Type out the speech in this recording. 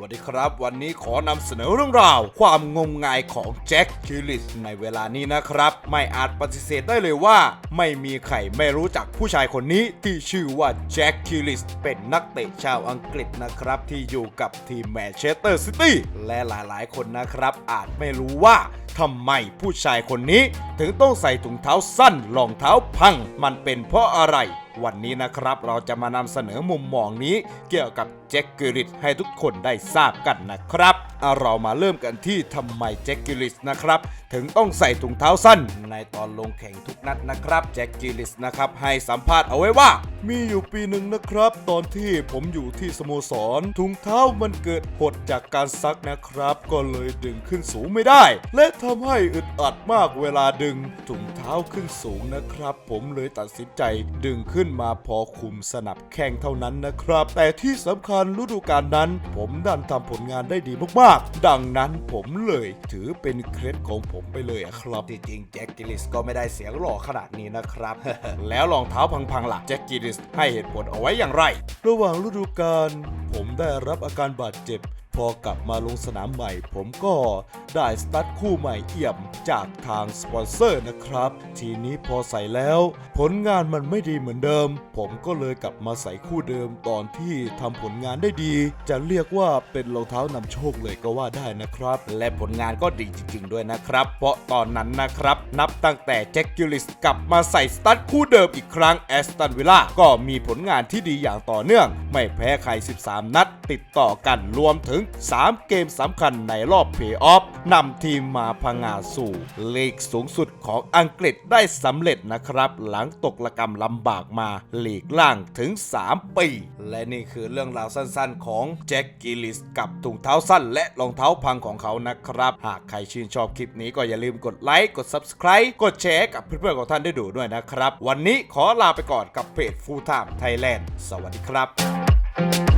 วัสดีครับ วันนี้ขอนำเสนอเรื่องราว ความงมงายของแจ็คคิลลิสในเวลานี้นะครับ ไม่อาจปฏิเสธได้เลยว่า ไม่มีใครไม่รู้จักผู้ชายคนนี้ที่ชื่อว่าแจ็คคิลลิสเป็นนักเตะชาวอังกฤษนะครับ ที่อยู่กับทีมแมนเชสเตอร์ซิตี้และหลายๆ คนนะครับ อาจไม่รู้ว่าทำไมผู้ชายคนนี้ ถึงต้องใส่ถุงเท้าสั้นรองเท้าพัง มันเป็นเพราะอะไร วันนี้นะครับเราจะมานำเสนอมุมมองนี้เกี่ยวกับแจ็คกิริสให้ทุกคนได้ทราบกันนะครับเอาเรามาเริ่มกันที่ทำไมแจ็คกิริสนะครับ ถึงต้องใส่ถุงเท้าสั้น ในตอนลงแข่งทุกนัดนะครับแจ็คกิริสนะครับให้สัมภาษณ์เอาไว้ว่า มีอยู่ปีหนึ่งนะครับ ตอนที่ผมอยู่ที่สโมสรถุงเท้ามันเกิดหดจากการซักนะครับ ก็เลยดึงขึ้นสูงไม่ได้ และทำให้อึดอัดมากเวลาดึงถุงเท้าขึ้นสูงนะครับ ผมเลยตัดสินใจดึงขึ้นมาพอคุมสนับแข้งเท่านั้นนะครับ แต่ที่สำคัญฤดูกาลนั้น ผมดันทำผลงานได้ดีมากๆ ดังนั้นผมเลยถือเป็นเคล็ดของผมไปเลยอะครับจริงๆแจ็คกิลิสก็ไม่ได้เสียงหล่อขนาดนี้นะครับ แล้วรองเท้าพังๆล่ะแจ็คกิลิสให้เหตุผลเอาไว้อย่างไร ระหว่างฤดูกาลผมได้รับอาการบาดเจ็บพ อกลับมาลงสนามใหม่ ผมก็ได้สตั๊ดคู่ใหม่เอี่ยมจากทางสปอนเซอร์นะครับ ทีนี้พอใส่แล้ว ผลงานมันไม่ดีเหมือนเดิม ผมก็เลยกลับมาใส่คู่เดิมตอนที่ทำผลงานได้ดี จะเรียกว่าเป็นรองเท้านำโชคเลยก็ว่าได้นะครับ และผลงานก็ดีจริง ๆ ด้วยนะครับ เพราะตอนนั้นนะครับ นับตั้งแต่แจ็คกิลลิสกลับมาใส่สตั๊ดคู่เดิมอีกครั้งแอสตันวิลล่าก็มีผลงานที่ดีอย่างต่อเนื่อง ไม่แพ้ใคร 13 นัด ติดต่อกันรวมถึง3 เกมสำคัญในรอบเพลย์ออฟนำทีมมาพังงาสู่ลีกสูงสุดของอังกฤษได้สำเร็จนะครับ หลังตกระกรรมลำบากมาลีกล่างถึง 3 ปี และนี่คือเรื่องราวสั้นๆ ของแจ็คกิลิสกับถุงเท้าสั้น และรองเท้าพังของเขานะครับ หากใครชื่นชอบคลิปนี้ก็อย่าลืมกดไลค์กด Subscribe กดแชร์กับเพื่อนๆของท่านได้ดูด้วยนะครับ วันนี้ขอลาไปก่อนกับเพจ Full Time Thailand สวัสดีครับ